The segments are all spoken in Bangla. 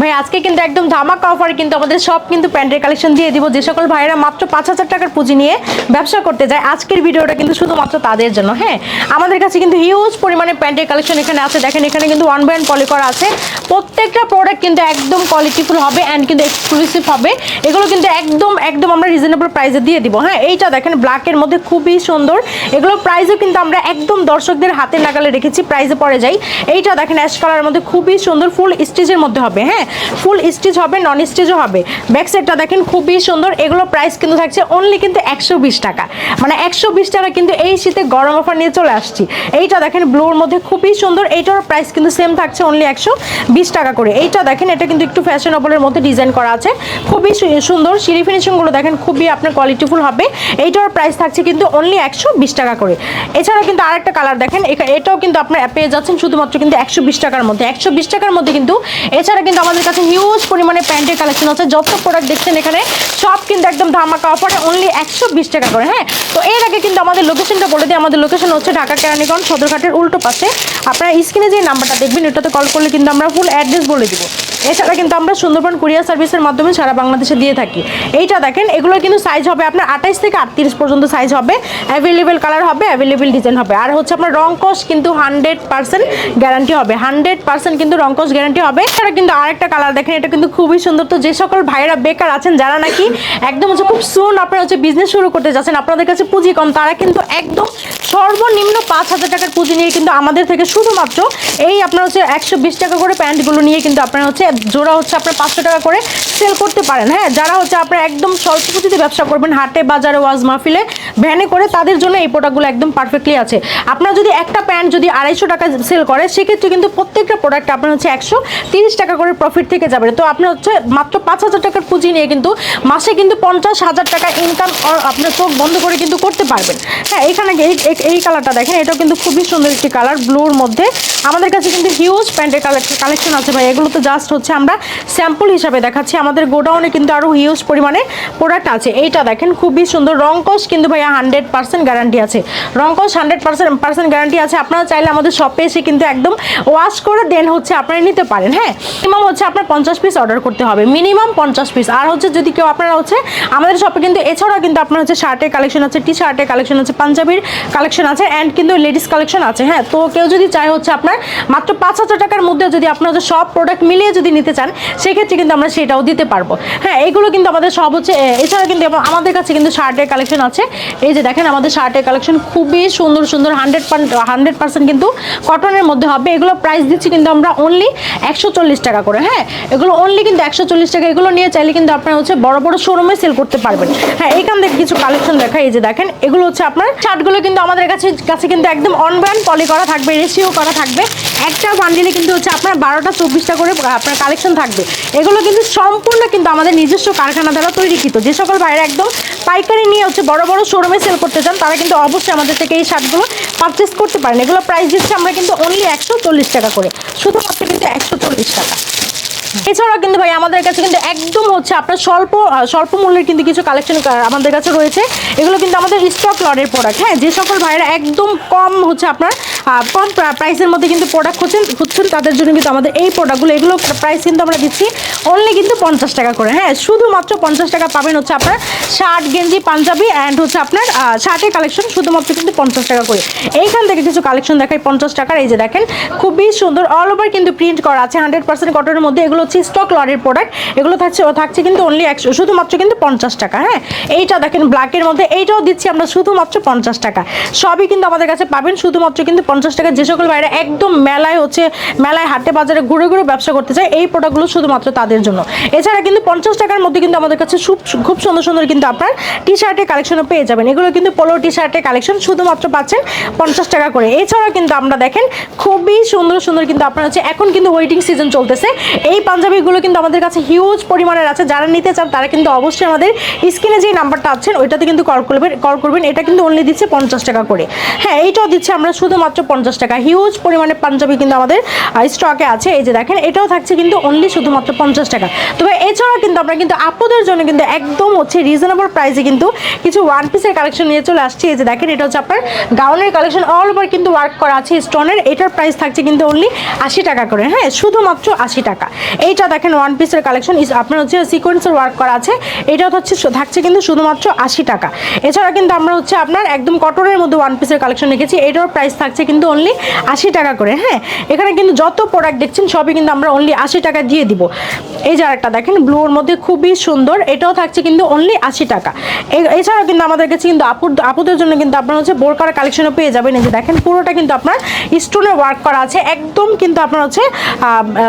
ভাই, আজকে কিন্তু একদম ধামাকা অফার কিন্তু আমাদের সব কিন্তু প্যান্টের কালেকশন দিয়ে দিব। যে সকল ভাইরা মাত্র পাঁচ হাজার টাকার পুঁজি নিয়ে ব্যবসা করতে যায়, আজকের ভিডিওটা কিন্তু শুধুমাত্র তাদের জন্য। হ্যাঁ আমাদের কাছে কিন্তু হিউজ পরিমাণে প্যান্টের কালেকশন এখানে আছে। দেখেন, এখানে কিন্তু ওয়ান বাই পলি করা আছে। প্রত্যেকটা প্রোডাক্ট কিন্তু একদম কোয়ালিটিফুল হবে অ্যান্ড কিন্তু এক্সক্লুসিভ হবে। এগুলো কিন্তু একদম একদম আমরা রিজনেবল প্রাইসে দিয়ে দিব। হ্যাঁ এইটা দেখেন ব্ল্যাকের মধ্যে খুবই সুন্দর। এগুলো প্রাইসও কিন্তু আমরা একদম দর্শকদের হাতে নাগালে রেখেছি। প্রাইসে পড়ে যাই। এইটা দেখেন অ্যাশ কালারের মধ্যে খুবই সুন্দর ফুল স্টিচের মধ্যে হবে। হ্যাঁ ফুল স্টিচ হবে নন স্টিচও হবে। ব্যাক সাইডটা দেখেন খুবই সুন্দর। এগুলো প্রাইস কিন্তু থাকছে অনলি কিন্তু একশো বিশ টাকা। মানে একশো বিশ টাকা কিন্তু এই শীতে গরম অফার নিয়ে চলে আসছি। এইটা দেখেন ব্লুর মধ্যে খুবই সুন্দর। এইটার প্রাইস কিন্তু সেম থাকছে অনলি একশো বিশ টাকা করে। এইটা দেখেন, এটা কিন্তু একটু ফ্যাশনেবলের মধ্যে ডিজাইন করা আছে। খুবই সুন্দর। সিঁড়ি ফিনিশিংগুলো দেখেন খুবই আপনার কোয়ালিটিফুল হবে। এইটার প্রাইস থাকছে কিন্তু অনলি একশো বিশ টাকা করে। এছাড়া কিন্তু আরেকটা কালার দেখেন এটাও কিন্তু আপনার পেয়ে যাচ্ছেন শুধুমাত্র কিন্তু একশো বিশ টাকার মধ্যে। একশো বিশ টাকার মধ্যে কিন্তু এছাড়া কিন্তু আমাদের কাছে হিউজ পরিমাণে প্যান্টের কালেকশন আছে। যত প্রোডাক্ট দেখছেন এখানে, সব কিন্তু একদম ধামাকা অফারে অনলি একশো বিশ টাকা করে হ্যাঁ? তো এর আগে কিন্তু আমাদের লোকেশনটা বলে দিই। আমাদের লোকেশন হচ্ছে ঢাকা কেরানীগঞ্জ সদরঘাটের উল্টো পাশে। আপনারা স্ক্রিনে যে নাম্বারটা দেখবেন, এটাতে কল করলে কিন্তু আমরা ফুল অ্যাড্রেস বলে দিব। এছাড়া কিন্তু আমরা সুন্দরবন কুরিয়ার সার্ভিসের মাধ্যমে সারা বাংলাদেশে দিয়ে থাকি। এইটা দেখেন এগুলো কিন্তু সাইজ হবে আপনার আঠাইশ থেকে আটত্রিশ পর্যন্ত সাইজ হবে। অ্যাভেলেবেল কালার হবে অ্যাভেলেবেল ডিজাইন হবে। আর হচ্ছে আপনার রং কস কিন্তু হান্ড্রেড পার্সেন্ট গ্যারান্টি হবে। হান্ড্রেড পার্সেন্ট কিন্তু রং কস গ্যারান্টি হবে। এছাড়া কিন্তু আরেকটা কালার দেখেন, এটা কিন্তু খুবই সুন্দর। তো যে সকল ভাইরা বেকার আছেন, যারা নাকি একদম হচ্ছে খুব সুন আপনারা হচ্ছে বিজনেস শুরু করতে যাচ্ছেন, আপনাদের কাছে পুঁজি কম, তারা কিন্তু একদম সর্বনিম্ন পাঁচ হাজার টাকার পুঁজি নিয়ে কিন্তু আমাদের থেকে শুধুমাত্র এই আপনার হচ্ছে একশো বিশ টাকা করে প্যান্টগুলো নিয়ে কিন্তু আপনারা হচ্ছে জোড়া হচ্ছে আপনার পাঁচশো টাকা করে সেল করতে পারেন। হ্যাঁ যারা হচ্ছে আপনার একদম স্বল্প পুঁজিতে ব্যবসা করবেন, হাটে, বাজারে, ওয়াজ মাহফিলে ভ্যানে করে তাদের জন্য এই প্রোডাক্টগুলো একদম পারফেক্টলি আছে। আপনার যদি একটা প্যান্ট যদি আড়াইশো টাকা সেল করে, সেক্ষেত্রে কিন্তু প্রত্যেকটা প্রোডাক্ট আপনার হচ্ছে একশো তিরিশ টাকা করে প্রফিট থেকে যাবে। তো আপনার হচ্ছে মাত্র পাঁচ হাজার টাকার পুঁজি নিয়ে কিন্তু মাসে কিন্তু পঞ্চাশ হাজার টাকা ইনকাম আপনার চোখ বন্ধ করে কিন্তু করতে পারবেন। হ্যাঁ এখানে এই- কালারটা দেখেন, এটাও কিন্তু খুবই সুন্দর একটি কালার ব্লুর মধ্যে। আমাদের কাছে কিন্তু হিউজ প্যান্টের কালেকশন আছে ভাই। এগুলো তো জাস্ট হচ্ছে আমরা স্যাম্পল হিসাবে দেখাচ্ছি। আমাদের গোডাউনে কিন্তু আরও হিউজ পরিমাণে প্রোডাক্ট আছে। এইটা দেখেন, খুবই সুন্দর। রংকশ কিন্তু ভাইয়া হান্ড্রেড পার্সেন্ট গ্যারান্টি আছে। রংকশ হান্ড্রেড পার্সেন্ট পার্সেন্ট গ্যারান্টি আছে। আপনারা চাইলে আমাদের শপে এসে কিন্তু একদম ওয়াশ করে দেন হচ্ছে আপনারা নিতে পারেন। হ্যাঁ মিনিমাম হচ্ছে আপনার পঞ্চাশ পিস অর্ডার করতে হবে। মিনিমাম পঞ্চাশ পিস আর হচ্ছে যদি কেউ আপনারা হচ্ছে, আমাদের শপে কিন্তু এছাড়াও কিন্তু আপনার হচ্ছে শার্টের কালেকশন আছে টি শার্টের কালেকশন আছে, পাঞ্জাবির কালেকশন আছে অ্যান্ড কিন্তু লেডিস কালেকশন আছে হ্যাঁ? তো কেউ যদি চায় হচ্ছে আপনার মাত্র পাঁচ হাজার টাকার মধ্যে যদি আপনার হচ্ছে সব প্রোডাক্ট মিলিয়ে যদি নিতে চান, সেক্ষেত্রে কিন্তু আমরা সেটাও দিতে পারব। হ্যাঁ এগুলো কিন্তু আমাদের সব হচ্ছে এছাড়া কিন্তু আমাদের কাছে কিন্তু শার্টের কালেকশন আছে। এই যে দেখেন, আমাদের শার্টের কালেকশন খুবই সুন্দর সুন্দর হান্ড্রেড হান্ড্রেড পার্সেন্ট কিন্তু কটনের মধ্যে হবে। এগুলো প্রাইস দিচ্ছি কিন্তু আমরা অনলি একশো চল্লিশ টাকা করে হ্যাঁ এগুলো অনলি কিন্তু একশো চল্লিশ টাকা, এগুলো নিয়ে চাইলে কিন্তু আপনারা হচ্ছে বড় বড় শোরুমে সেল করতে পারবেন। হ্যাঁ এখান থেকে কিছু কালেকশন দেখা এই যে দেখেন, এগুলো হচ্ছে আপনার শার্টগুলো কিন্তু আমাদের কাছে কাছে কিন্তু একদম অন ব্র্যান্ড পলি করা থাকবে রেশিও করা থাকবে। একটা বান্ডিলে কিন্তু হচ্ছে আপনার বারোটা, চব্বিশটা করে আপনার কালেকশন থাকবে। এগুলো কিন্তু সম্পূর্ণ কিন্তু আমাদের নিজস্ব কারখানা দ্বারা তৈরিকৃত যে সকল বাইরে একদম পাইকারি নিয়ে হচ্ছে বড় বড় শোরুমে সেল করতে চান, তারা কিন্তু অবশ্যই আমাদের থেকে এই শার্টগুলো পারচেস করতে পারেন। এগুলো প্রাইস দিচ্ছে আমরা কিন্তু অনলি একশো চল্লিশ টাকা করে। শুধুমাত্র কিন্তু একশো চল্লিশ টাকা। এছাড়াও কিন্তু ভাই, আমাদের কাছে কিন্তু একদম হচ্ছে আপনার স্বল্প স্বল্প মূল্যের কিন্তু কিছু কালেকশন আমাদের কাছে রয়েছে। এগুলো কিন্তু আমাদের স্টক লটের প্রোডাক্ট হ্যাঁ? যে সকল ভাইয়েরা একদম কম হচ্ছে আপনার কম প্রাইসের মধ্যে কিন্তু প্রোডাক্ট খুঁজছেন খুঁজছেন, তাদের জন্য কিন্তু আমাদের এই প্রোডাক্টগুলো এগুলো প্রাইস কিন্তু আমরা দিচ্ছি অনলি কিন্তু পঞ্চাশ টাকা করে। হ্যাঁ শুধুমাত্র পঞ্চাশ টাকা পাবেন হচ্ছে আপনার শার্ট গেঞ্জি, পাঞ্জাবি অ্যান্ড হচ্ছে আপনার শার্টের কালেকশন শুধুমাত্র কিন্তু পঞ্চাশ টাকা করে। এইখান থেকে কিছু কালেকশন দেখাই পঞ্চাশ টাকার, এই যে দেখেন, খুবই সুন্দর অল ওভার কিন্তু প্রিন্ট করা আছে হান্ড্রেড পার্সেন্ট কটনের মধ্যে। এগুলো হচ্ছে স্টক লটের প্রোডাক্ট এগুলো থাকছে, ও থাকছে কিন্তু অনলি একশো, শুধুমাত্র কিন্তু পঞ্চাশ টাকা হ্যাঁ। এইটা দেখেন ব্ল্যাকের মধ্যে, এইটাও দিচ্ছি আমরা শুধুমাত্র পঞ্চাশ টাকা। সবই কিন্তু আমাদের কাছে পাবেন, শুধুমাত্র কিন্তু পঞ্চাশ টাকা যে সকল বাইরে একদম মেলায় হচ্ছে, মেলায় হাটে বাজারে ঘুরে ঘুরে ব্যবসা করতে চায় এই প্রোডাক্টগুলো শুধুমাত্র তাদের জন্য। এছাড়া কিন্তু পঞ্চাশ টাকার মধ্যে কিন্তু আমাদের কাছে খুব সুন্দর সুন্দর কিন্তু আপনার টি শার্টের কালেকশনও পেয়ে যাবেন। এগুলো কিন্তু পোলো টি শার্টের কালেকশন শুধুমাত্র পাচ্ছেন পঞ্চাশ টাকা করে। এছাড়াও কিন্তু আমরা দেখেন খুবই সুন্দর সুন্দর কিন্তু আপনার হচ্ছে এখন কিন্তু ওয়েটিং সিজন চলতেছে। এই পাঞ্জাবিগুলো কিন্তু আমাদের কাছে হিউজ পরিমাণের আছে। যারা নিতে চান তারা কিন্তু অবশ্যই আমাদের স্ক্রিনে যে নাম্বারটা আছেন ওইটাতে কিন্তু কল করবেন কল করবেন। এটা কিন্তু অনলি দিচ্ছে পঞ্চাশ টাকা করে। হ্যাঁ এইটাও দিচ্ছে আমরা শুধুমাত্র পঞ্চাশ টাকা। হিউজ পরিমাণে পাঞ্জাবি কিন্তু আমাদের স্টকে আছে। এই যে দেখেন, এটাও থাকছে কিন্তু অনলি শুধুমাত্র পঞ্চাশ টাকা। তবে এছাড়া কিন্তু আমরা কিন্তু আপুদের জন্য কিন্তু একদম হচ্ছে রিজনেবল প্রাইসে কিন্তু কিছু ওয়ান পিসের কালেকশন নিয়ে চলে আসছি। এই যে দেখেন, এটা হচ্ছে আপনার গাউনের কালেকশন অল ওভার কিন্তু ওয়ার্ক করা আছে স্টোনের এটার প্রাইস থাকছে কিন্তু অনলি আশি টাকা করে। হ্যাঁ শুধুমাত্র আশি টাকা। এইটা দেখেন ওয়ান পিসের কালেকশন আপনার হচ্ছে সিকোয়েন্সের ওয়ার্ক করা আছে। এটাও হচ্ছে থাকছে কিন্তু শুধুমাত্র আশি টাকা। এছাড়া কিন্তু আমরা হচ্ছে আপনার একদম কটনের মধ্যে ওয়ান পিসের কালেকশন রেখেছি। এটার প্রাইস থাকছে কিন্তু অনলি আশি টাকা করে হ্যাঁ? এখানে কিন্তু যত প্রোডাক্ট দেখছেন, সবই কিন্তু আমরা অনলি আশি টাকা দিয়ে দিব। এই যে আরেকটা দেখেন ব্লুর মধ্যে খুবই সুন্দর, এটাও থাকছে কিন্তু অনলি আশি টাকা। এছাড়াও কিন্তু আমাদের কাছে কিন্তু আপুর, আপুদের জন্য কিন্তু আপনার হচ্ছে বোরকার কালেকশনও পেয়ে যাবেন। এই যে দেখেন, পুরোটা কিন্তু আপনার স্টোনের ওয়ার্ক করা আছে। একদম কিন্তু আপনার হচ্ছে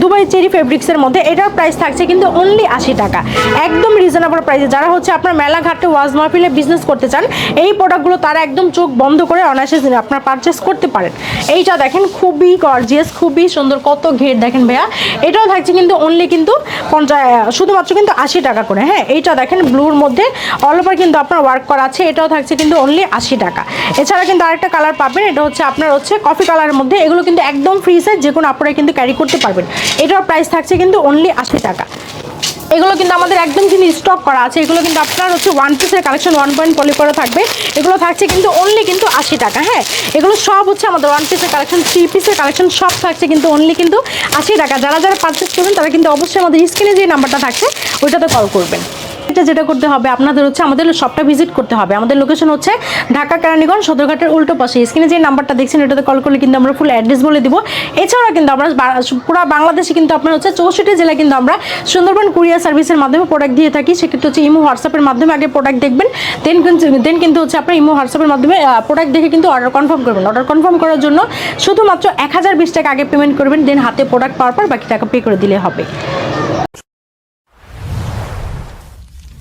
দুবাই চেরি ফেব্রিক্সের মধ্যে এটার প্রাইস থাকছে কিন্তু অনলি আশি টাকা। একদম রিজনেবল প্রাইসে যারা হচ্ছে আপনার মেলাঘাটে ওয়াজ মাহফিলে বিজনেস করতে চান, এই প্রোডাক্টগুলো তারা একদম চোখ বন্ধ করে অনায়াসে আপনার পারচেস করতে পারেন। এইটা দেখেন, খুবই গর্জিয়াস খুবই সুন্দর, কত ঘের দেখেন ভাইয়া। এটাও থাকছে কিন্তু অনলি কিন্তু পঞ্চাশ শুধুমাত্র কিন্তু আশি টাকা করে হ্যাঁ? এইটা দেখেন ব্লুর মধ্যে অল ওভার কিন্তু আপনার ওয়ার্ক করা আছে, এটাও থাকছে কিন্তু অনলি আশি টাকা। এছাড়া কিন্তু আরেকটা কালার পাবেন, এটা হচ্ছে আপনার হচ্ছে কফি কালারের মধ্যে, এগুলো কিন্তু একদম ফ্রি সাইজ যে কোনো আপনারা কিন্তু ক্যারি করতে পারবেন। এটার প্রাইস থাকছে কিন্তু অনলি আশি টাকা। এগুলো কিন্তু আমাদের একদম কিন্তু স্টক করা আছে। এগুলো কিন্তু আপনার হচ্ছে ওয়ান পিসের কালেকশন ওয়ান পয়েন্ট পলি করা থাকবে। এগুলো থাকছে কিন্তু অনলি কিন্তু আশি টাকা হ্যাঁ? এগুলো সব হচ্ছে আমাদের ওয়ান পিসের কালেকশন থ্রি পিসের কালেকশন সব থাকছে কিন্তু অনলি কিন্তু আশি টাকা। যারা যারা পারচেস করবেন, তারা কিন্তু অবশ্যই আমাদের স্ক্রিনে যে নাম্বারটা থাকছে, ওইটাতে কল করবেন। এটা যেটা করতে হবে, আপনাদের হচ্ছে আমাদের শপটা ভিজিট করতে হবে। আমাদের লোকেশন হচ্ছে ঢাকা কেরানীগঞ্জ, সদরঘাটের উল্টো পাশে। স্ক্রিনে যে নাম্বারটা দেখছেন, এটাতে কল করলে কিন্তু আমরা ফুল অ্যাড্রেস বলে দিব। এছাড়া কিন্তু আমরা পুরো বাংলাদেশে কিন্তু আপনার হচ্ছে চৌষট্টি জেলায় কিন্তু আমরা সুন্দরবন কুরিয়ার সার্ভিসের মাধ্যমে প্রোডাক্ট দিয়ে থাকি। সেক্ষেত্রে হচ্ছে ইমো হোয়াটসঅ্যাপের মাধ্যমে আগে প্রোডাক্ট দেখবেন দেন দেন কিন্তু হচ্ছে আপনার ইমো হোয়াটসঅ্যাপের মাধ্যমে প্রোডাক্ট দেখে কিন্তু অর্ডার কনফার্ম করবেন। অর্ডার কনফার্ম করার জন্য শুধুমাত্র এক হাজার বিশ টাকা আগে পেমেন্ট করবেন দেন হাতে প্রোডাক্ট পাওয়ার পর বাকি টাকা পে করে দিলে হবে।